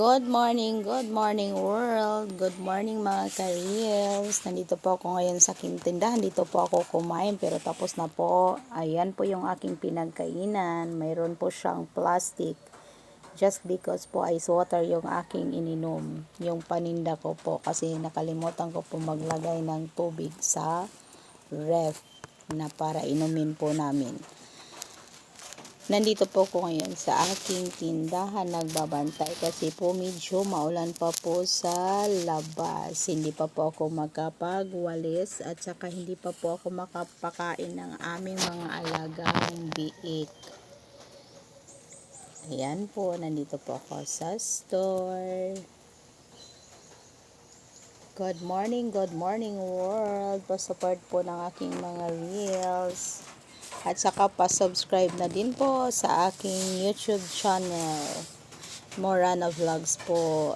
Good morning, good morning world. Good morning mga ka-reels. Nandito po ako ngayon sa aking tindahan. Dito po ako kumain pero tapos na po. Ayan po yung aking pinagkainan. Mayroon po siyang plastic. Just because po ice water yung aking ininom. Yung paninda ko po kasi nakalimutan ko po maglagay ng tubig sa ref na para inumin po namin. Nandito po ko ngayon sa aking tindahan nagbabantay kasi po medyo maulan pa po sa labas. Hindi pa po ako makapagwalis at saka hindi pa po ako makapakain ng aming mga alagang biik. Ayan po, nandito po ako sa store. Good morning, good morning world. Pa-support po ng aking mga reels. At saka pa-subscribe na din po sa aking YouTube channel. Morana Vlogs po.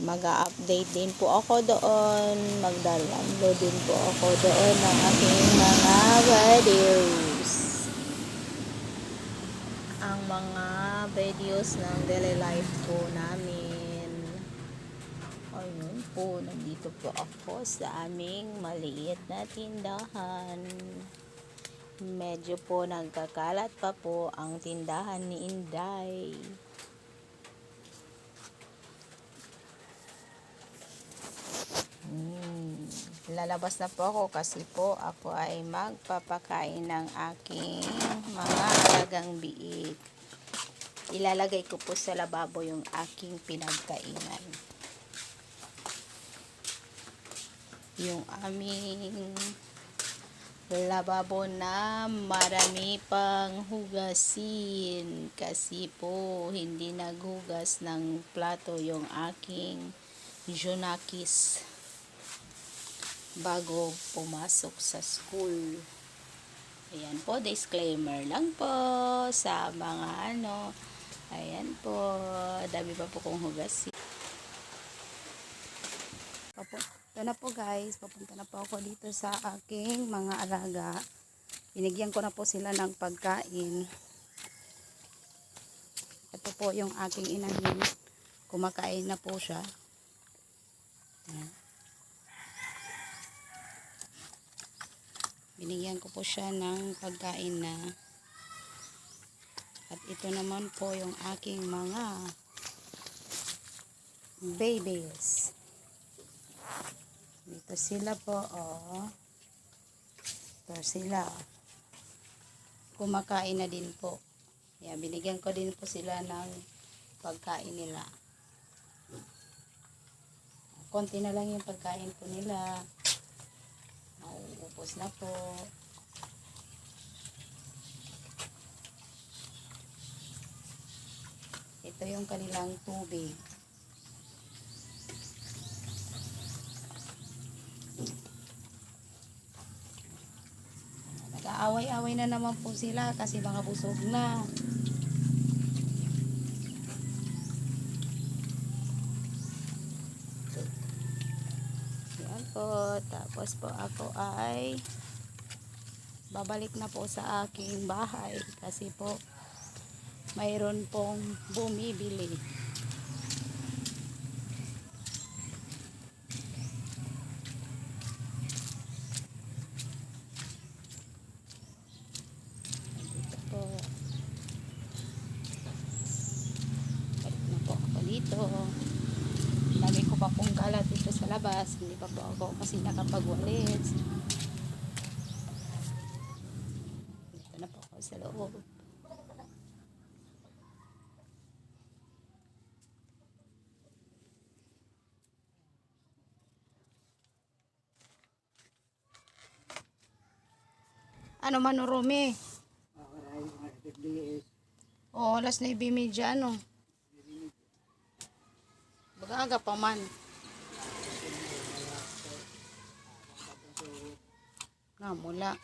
Mag-update din po ako doon. Magda-download din po ako doon ng aking mga videos. Ang mga videos ng daily life po namin. Ayun po, nandito po ako sa aming maliit na tindahan. Medyo po nagkakalat pa po ang tindahan ni Inday. Hmm, lalabas na po ako kasi po ako ay magpapakain ng aking mga alagang biik. Ilalagay ko po sa lababo yung aking pinagkainan. Yung aming lababo na marami pang hugasin kasi po hindi naghugas ng plato yung aking Junakis bago pumasok sa school. Ayan po, disclaimer lang po sa mga ano. Ayan po, dami pa po kong hugasin. Ito na po guys, papunta na po ako dito sa aking mga alaga. Binigyan ko na po sila ng pagkain. Ito po yung aking inahin. Kumakain na po siya. Binigyan ko po siya ng pagkain na. At ito naman po yung aking mga babies. Dito sila po, oh. Ito sila. Kumakain na din po. Yan, binigyan ko din po sila ng pagkain nila. Konti na lang yung pagkain po nila. Mauubos na po. Ito yung kanilang tubig. Nag-aaway-away na naman po sila kasi mga busog na. Yan po. Tapos po ako ay babalik na po sa aking bahay kasi po mayroon pong bumibili. Dito po. Balik na po ako dito. Lagi ko pa pong kalat dito sa labas. Hindi pa po ako kasi nakapagwalis. Dito na po ako sa loob. Ano man Rome? Oo, alas na ibimidya, ano? Bagaga pa man. Nga, mula.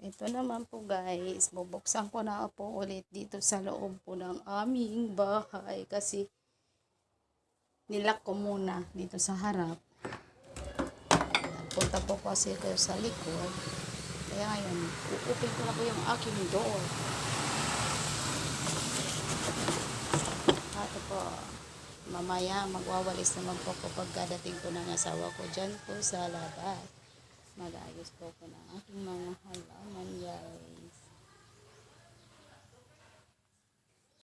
Ito naman po guys, bubuksan ko na po ulit dito sa loob po ng aming bahay kasi nilak ko muna dito sa harap. Punta po kasi ito sa likod. Kaya ngayon, uupin ko na po yung aking door. Ito po, mamaya magwawalis naman po ko pagkadating ko ng asawa ko dyan po sa labas. Mag-ayos po ko ng aking mga halaman guys.